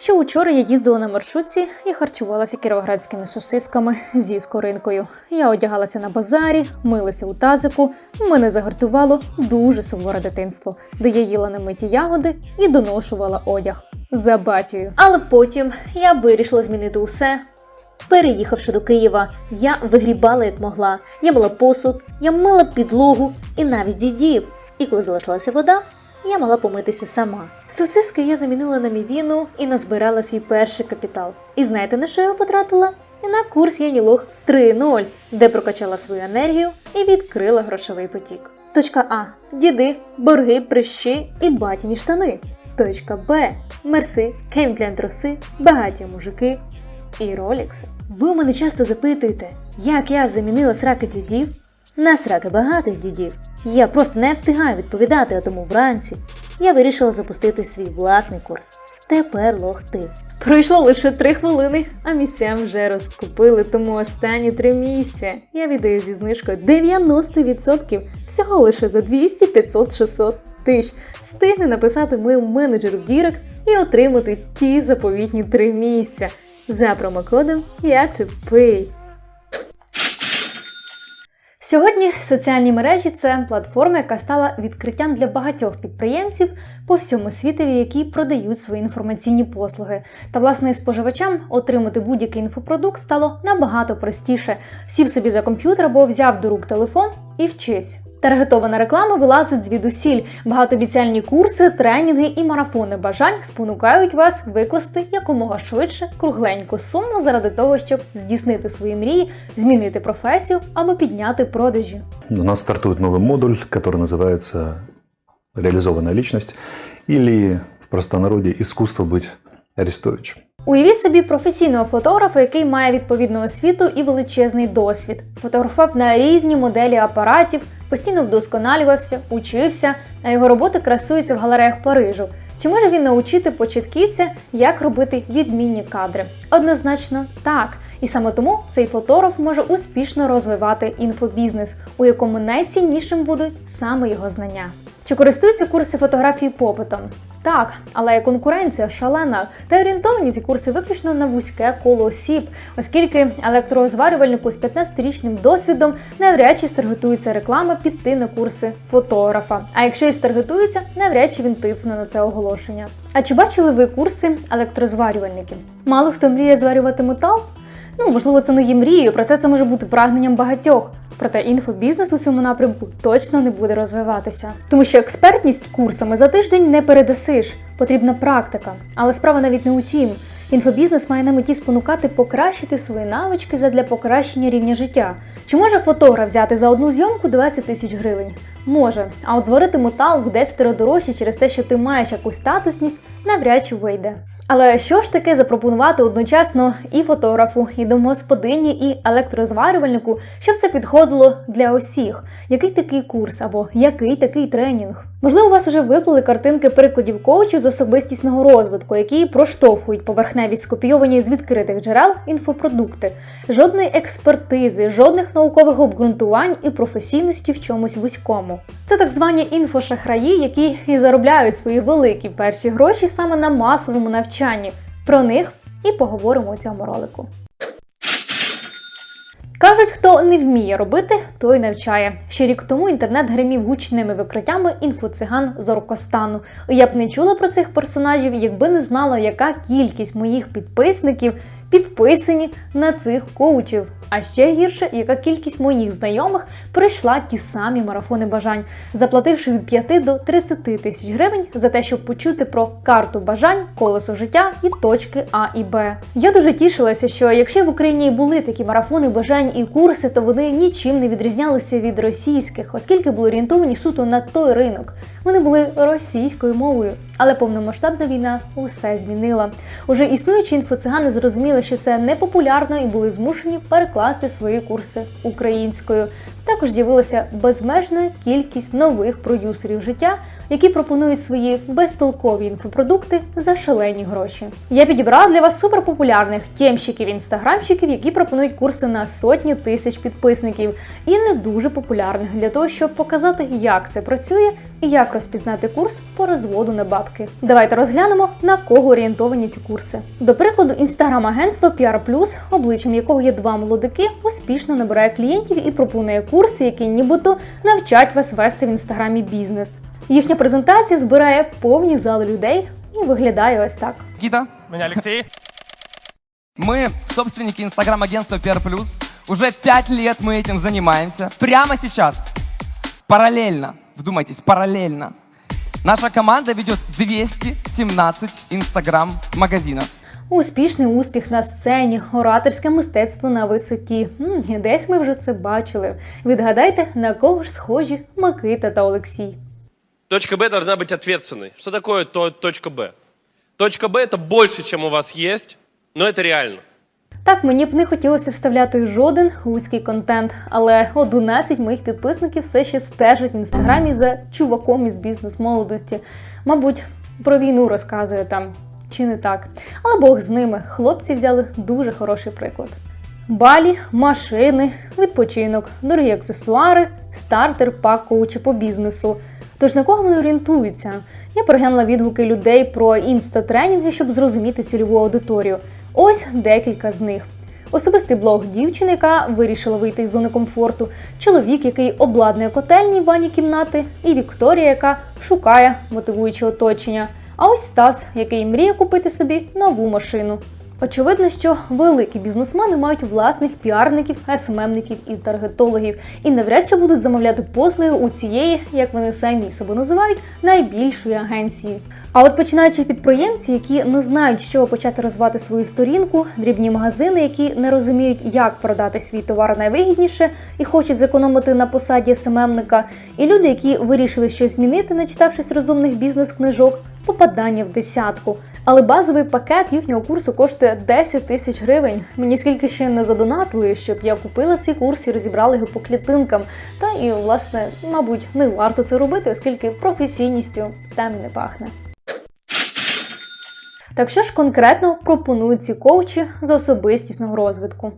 Ще учора я їздила на маршрутці і харчувалася кіровоградськими сосисками зі скоринкою. Я одягалася на базарі, милася у тазику. Мене загартувало дуже суворе дитинство, де я їла намиті ягоди і доношувала одяг за батію. Але потім я вирішила змінити усе. Переїхавши до Києва, я вигрібала як могла. Я мила посуд, я мила підлогу і навіть дідів. І коли залишилася вода, я могла помитися сама. Сосиски я замінила на мівіну і назбирала свій перший капітал. І знаєте, на що я його потратила? На курс Янілог 3.0, де прокачала свою енергію і відкрила грошовий потік. Точка А. Діди, борги, прищі і батіні штани. Точка Б. Мерси, кемі труси, багаті мужики і ролікси. Ви мене часто запитуєте, як я замінила сраки дідів на сраки багатих дідів. Я просто не встигаю відповідати, а тому вранці я вирішила запустити свій власний курс. Тепер лох ти. Пройшло лише три хвилини, а місця вже розкупили, тому останні три місця я віддаю зі знижкою 90% всього лише за 200, 500, 600 тисяч. Встигне написати моєму менеджеру в Дірект і отримати ті заповітні три місця за промокодом YATOPAY. Сьогодні соціальні мережі це платформа, яка стала відкриттям для багатьох підприємців по всьому світові, які продають свої інформаційні послуги. Та власне споживачам отримати будь-який інфопродукт стало набагато простіше. Сів собі за комп'ютер або взяв до рук телефон і вчись. Таргетована реклама вилазить звідусіль. Багатообіцяльні курси, тренінги і марафони бажань спонукають вас викласти якомога швидше кругленьку суму заради того, щоб здійснити свої мрії, змінити професію або підняти продажі. У нас стартует новый модуль, который называется «Реализованная личность» или в простонародье «Искусство быть Арестовичем». Уявіть собі професійного фотографа, який має відповідну освіту і величезний досвід. Фотографував на різні моделі апаратів, постійно вдосконалювався, учився, а його роботи красуються в галереях Парижу. Чи може він научити початківця, як робити відмінні кадри? Однозначно так. І саме тому цей фотограф може успішно розвивати інфобізнес, у якому найціннішим будуть саме його знання. Чи користуються курси фотографії попитом? Так, але є конкуренція шалена та орієнтовані ці курси виключно на вузьке коло осіб, оскільки електрозварювальнику з 15-річним досвідом навряд чи старгетується реклама піти на курси фотографа. А якщо і старгетується, навряд чи він тисне на це оголошення. А чи бачили ви курси електрозварювальників? Мало хто мріє зварювати метал? Ну, можливо, це не є мрією, проте це може бути прагненням багатьох. Проте інфобізнес у цьому напрямку точно не буде розвиватися, тому що експертність курсами за тиждень не передасиш. Потрібна практика. Але справа навіть не у тім. Інфобізнес має на меті спонукати покращити свої навички задля покращення рівня життя. Чи може фотограф взяти за одну зйомку 20 тисяч гривень? Може, а от зварити метал в 10 дорожче через те, що ти маєш якусь статусність, навряд чи вийде. Але що ж таке запропонувати одночасно і фотографу, і домогосподині, і електрозварювальнику, щоб це підходило для усіх? Який такий курс або який такий тренінг? Можливо, у вас вже виплили картинки прикладів коучів з особистісного розвитку, які проштовхують поверхневі скопійовані з відкритих джерел інфопродукти, жодної експертизи, жодних наукових обґрунтувань і професійності в чомусь вузькому. Це так звані інфошахраї, які і заробляють свої великі перші гроші саме на масовому навчанні. Про них і поговоримо у цьому ролику. Кажуть, хто не вміє робити, той навчає. Ще рік тому інтернет гримів гучними викриттями інфоциган з Оркостану. Я б не чула про цих персонажів, якби не знала, яка кількість моїх підписників підписані на цих коучів. А ще гірше, яка кількість моїх знайомих пройшла ті самі марафони бажань, заплативши від 5 до 30 тисяч гривень за те, щоб почути про карту бажань, колесо життя і точки А і Б. Я дуже тішилася, що якщо в Україні і були такі марафони бажань і курси, то вони нічим не відрізнялися від російських, оскільки були орієнтовані суто на той ринок. Вони були російською мовою. Але повномасштабна війна усе змінила. Уже існуючі інфоцигани зрозуміли, що це непопулярно і були змушені перекласти свої курси українською. Також з'явилася безмежна кількість нових продюсерів життя, які пропонують свої безтолкові інфопродукти за шалені гроші. Я підібрала для вас суперпопулярних тємщиків інстаграмщиків, які пропонують курси на сотні тисяч підписників, і не дуже популярних для того, щоб показати, як це працює і як розпізнати курс по розводу на бабки. Давайте розглянемо на кого орієнтовані ці курси. До прикладу, інстаграм-агентство PR+, обличчям якого є два молодики, успішно набирає клієнтів і пропонує курси, які нібито навчать вас вести в інстаграмі бізнес. Їхня презентація збирає повні зали людей і виглядає ось так. Никита, Меня Алексей. мы собственники инстаграм-агентства PR+. Уже пять лет мы этим занимаемся. Прямо сейчас, параллельно, вдумайтесь, параллельно, наша команда ведет 217 инстаграм-магазинов. Успішний успіх на сцені, ораторське мистецтво на висоті. М, і десь ми вже це бачили. Відгадайте, на кого ж схожі Микита та Олексій. Точка Б должна быть ответственной. Что такое то, точка Б? Точка Б это больше, чем у вас есть, но это реально. Так мені б не хотілося вставляти жоден вузький контент, але 11 моїх підписників все ще стежать в інстаграмі за чуваком із бізнес-молодості. Мабуть, про війну розказує там, чи не так. Але Бог з ними. Хлопці взяли дуже хороший приклад. Балі, машини, відпочинок, дорогі аксесуари, стартер, пак коуча по бізнесу. Тож на кого вони орієнтуються? Я переглянула відгуки людей про інстатренінги, щоб зрозуміти цільову аудиторію. Ось декілька з них. Особистий блог дівчини, яка вирішила вийти із зони комфорту, чоловік, який обладнує котельні в ванні кімнати, і Вікторія, яка шукає мотивуюче оточення. А ось Стас, який мріє купити собі нову машину. Очевидно, що великі бізнесмени мають власних піарників, СММників і таргетологів, і навряд чи будуть замовляти послуги у цієї, як вони самі себе називають, найбільшої агенції. А от починаючи підприємці, які не знають, чого почати розвивати свою сторінку, дрібні магазини, які не розуміють, як продати свій товар найвигідніше і хочуть зекономити на посаді СММника, і люди, які вирішили щось змінити, начитавшись розумних бізнес-книжок, попадання в десятку. Але базовий пакет їхнього курсу коштує 10 тисяч гривень. Мені скільки ще не задонатили, щоб я купила цей курс і розібрала його по клітинкам. Та і власне, мабуть, не варто це робити, оскільки професійністю там не пахне. Так що ж конкретно пропонують ці коучі з особистісного розвитку?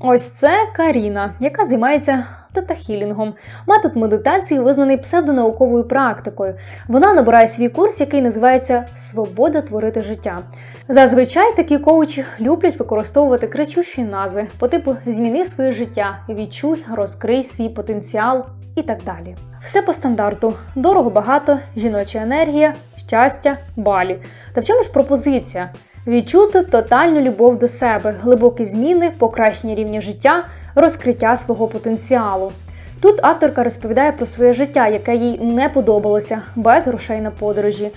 Ось це Каріна, яка займається тета-хілінгом. Метод медитації визнаний псевдонауковою практикою. Вона набирає свій курс, який називається Свобода творити життя. Зазвичай такі коучі люблять використовувати кричущі назви по типу Зміни своє життя, відчуй, розкрий свій потенціал і так далі. Все по стандарту: дорого багато, жіноча енергія, щастя, балі. Та в чому ж пропозиція? Відчути тотальну любов до себе, глибокі зміни, покращення рівня життя, розкриття свого потенціалу. Тут авторка розповідає про своє життя, яке їй не подобалося, без грошей на подорожі.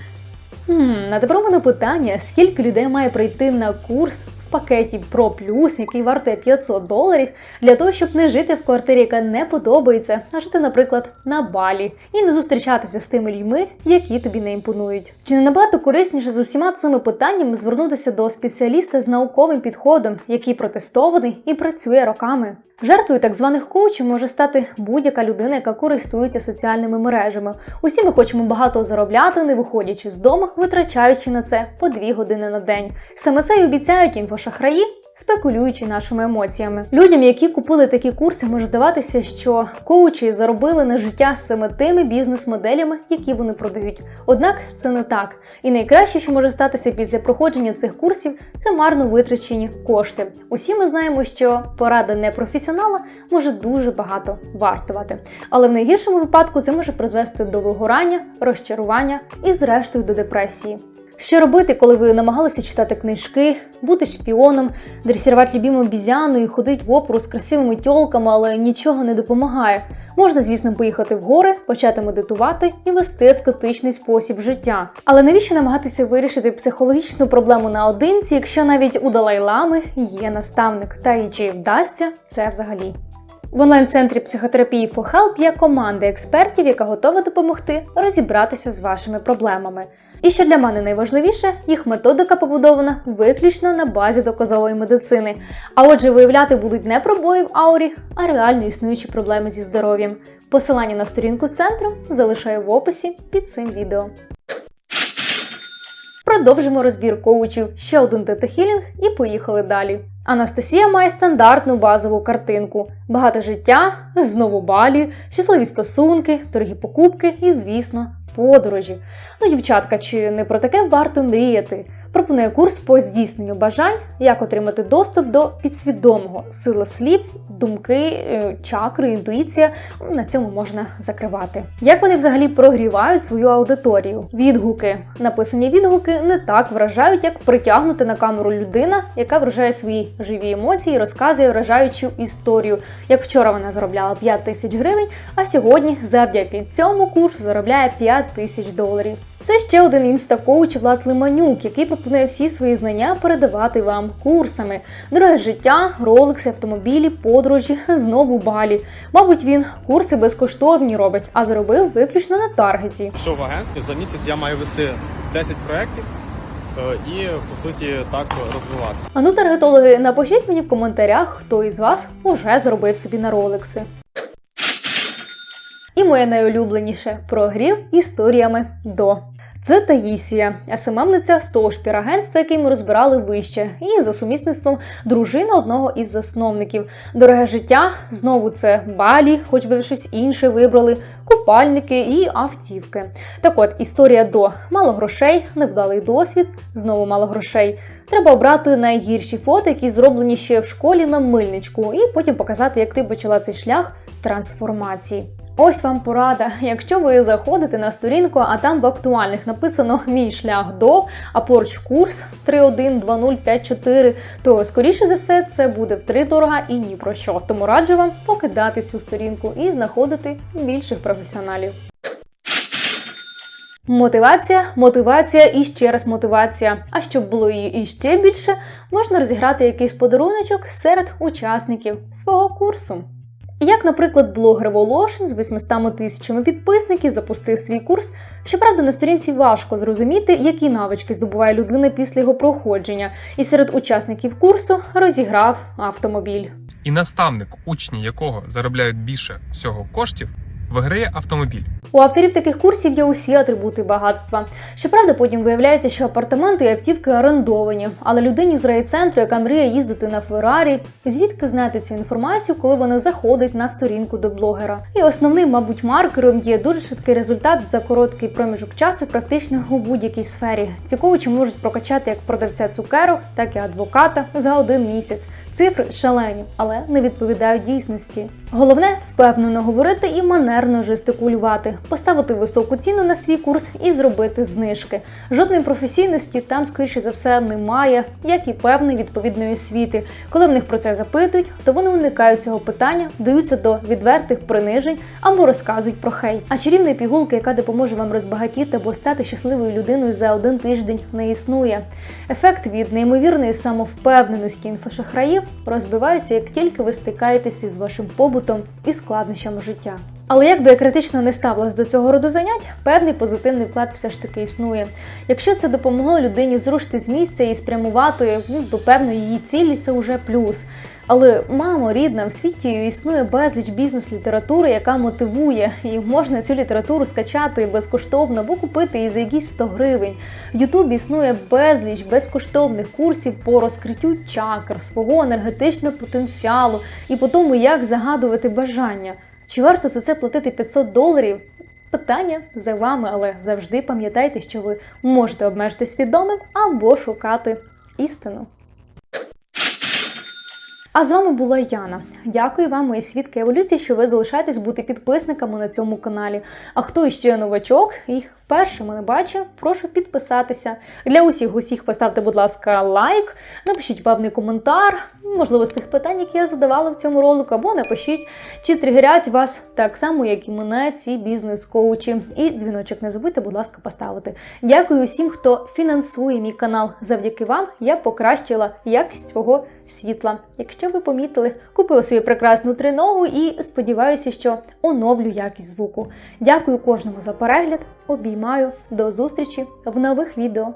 Хм, а тепер мене питання: скільки людей має прийти на курс в пакеті Pro Plus, який вартує 500 доларів, для того, щоб не жити в квартирі, яка не подобається, а жити, наприклад, на балі і не зустрічатися з тими людьми, які тобі не імпонують. Чи не набагато корисніше з усіма цими питаннями звернутися до спеціаліста з науковим підходом, який протестований і працює роками? Жертвою так званих коучів може стати будь-яка людина, яка користується соціальними мережами. Усі ми хочемо багато заробляти, не виходячи з дому, витрачаючи на це по дві години на день. Саме це й обіцяють інфошахраї, спекулюючи нашими емоціями. Людям, які купили такі курси, може здаватися, що коучі заробили на життя саме тими бізнес-моделями, які вони продають. Однак це не так. І найкраще, що може статися після проходження цих курсів, це марно витрачені кошти. Усі ми знаємо, що порада непрофесіонала може дуже багато вартувати. Але в найгіршому випадку це може призвести до вигорання, розчарування і, зрештою, до депресії. Що робити, коли ви намагалися читати книжки, бути шпіоном, дресірувати любіму обізяну і ходити в оперу з красивими тьолками, але нічого не допомагає. Можна, звісно, поїхати в гори, почати медитувати і вести аскетичний спосіб життя. Але навіщо намагатися вирішити психологічну проблему наодинці, якщо навіть у Далай-Лами є наставник? Та і чи вдасться це взагалі? В онлайн-центрі психотерапії For є команда експертів, яка готова допомогти розібратися з вашими проблемами. І що для мене найважливіше, їх методика побудована виключно на базі доказової медицини. А отже, виявляти будуть не пробої в аурі, а реально існуючі проблеми зі здоров'ям. Посилання на сторінку центру залишаю в описі під цим відео. Продовжимо розбір коучів, ще один тета-хілінг і поїхали далі. Анастасія має стандартну базову картинку: багато життя, знову балі, щасливі стосунки, дорогі покупки і, звісно, подорожі. Ну, дівчатка, чи не про таке варто мріяти? Пропонує курс по здійсненню бажань, як отримати доступ до підсвідомого сила слів, думки, е, чакри, інтуїція. На цьому можна закривати. Як вони взагалі прогрівають свою аудиторію? Відгуки. Написані відгуки не так вражають, як притягнути на камеру людина, яка вражає свої живі емоції, розказує вражаючу історію. Як вчора вона заробляла 5 тисяч гривень, а сьогодні завдяки цьому курсу заробляє 5 тисяч доларів. Це ще один інстакоуч Влад Лиманюк, який пропонує всі свої знання передавати вам курсами. Дороге життя, ролекси, автомобілі, подорожі, знову балі. Мабуть, він курси безкоштовні робить, а заробив виключно на таргеті. Пішов в агентстві, за місяць я маю вести 10 проєктів е, і, по суті, так розвиватися. А ну, таргетологи, напишіть мені в коментарях, хто із вас уже заробив собі на ролекси. І моє найулюбленіше прогрів історіями до. Це Таїсія, СММниця з того ж пірагентства, який ми розбирали вище, і за сумісництвом дружина одного із засновників. Дороге життя знову це балі, хоч би щось інше вибрали, купальники і автівки. Так от, історія до мало грошей, невдалий досвід, знову мало грошей. Треба обрати найгірші фото, які зроблені ще в школі на мильничку, і потім показати, як ти почала цей шлях трансформації. Ось вам порада. Якщо ви заходите на сторінку, а там в актуальних написано мій шлях до, а поруч курс 312054, то скоріше за все це буде втридорога і ні про що. Тому раджу вам покидати цю сторінку і знаходити більших професіоналів. Мотивація, мотивація і ще раз мотивація. А щоб було її іще більше, можна розіграти якийсь подаруночок серед учасників свого курсу. Як, наприклад, блогер Волошин з 800 тисячами підписників запустив свій курс. Щоправда, на сторінці важко зрозуміти, які навички здобуває людина після його проходження, і серед учасників курсу розіграв автомобіль. І наставник, учні якого заробляють більше всього коштів, виграє автомобіль. У авторів таких курсів є усі атрибути багатства. Щоправда, потім виявляється, що апартаменти і автівки орендовані, але людині з райцентру, яка мріє їздити на Феррарі, звідки знати цю інформацію, коли вона заходить на сторінку до блогера. І основним, мабуть, маркером є дуже швидкий результат за короткий проміжок часу, практично у будь-якій сфері. Ці коучі можуть прокачати як продавця цукерок, так і адвоката за один місяць. Цифри шалені, але не відповідають дійсності. Головне впевнено говорити і манерно жестикулювати, поставити високу ціну на свій курс і зробити знижки. Жодної професійності там, скоріше за все, немає, як і певної відповідної освіти. Коли в них про це запитують, то вони уникають цього питання, вдаються до відвертих принижень або розказують про хейт. А чарівної пігулки, яка допоможе вам розбагатіти або стати щасливою людиною за один тиждень, не існує. Ефект від неймовірної самовпевненості інфошахраїв розбивається, як тільки ви стикаєтеся з вашим побутом і складнощами життя. Але як би я критично не ставилась до цього роду занять, певний позитивний вклад все ж таки існує. Якщо це допомогло людині зрушити з місця і спрямувати ну, до певної її цілі, це вже плюс. Але мамо рідна, в світі існує безліч бізнес-літератури, яка мотивує, і можна цю літературу скачати безкоштовно або купити її за якісь 100 гривень. В Ютубі існує безліч безкоштовних курсів по розкриттю чакр, свого енергетичного потенціалу і по тому, як загадувати бажання. Чи варто за це платити 500 доларів? Питання за вами, але завжди пам'ятайте, що ви можете обмежитись свідомим або шукати істину. А з вами була Яна. Дякую вам, мої свідки еволюції, що ви залишаєтесь бути підписниками на цьому каналі. А хто іще новачок і вперше мене бачив, прошу підписатися. Для усіх усіх поставте, будь ласка, лайк, напишіть певний коментар, можливо, з тих питань, які я задавала в цьому ролику, або напишіть, чи тригерять вас так само, як і мене, ці бізнес-коучі. І дзвіночок не забудьте, будь ласка, поставити. Дякую усім, хто фінансує мій канал. Завдяки вам я покращила якість свого світла. Якщо ви помітили, купила собі прекрасну триногу і сподіваюся, що оновлю якість звуку. Дякую кожному за перегляд. Обіймаю до зустрічі в нових відео.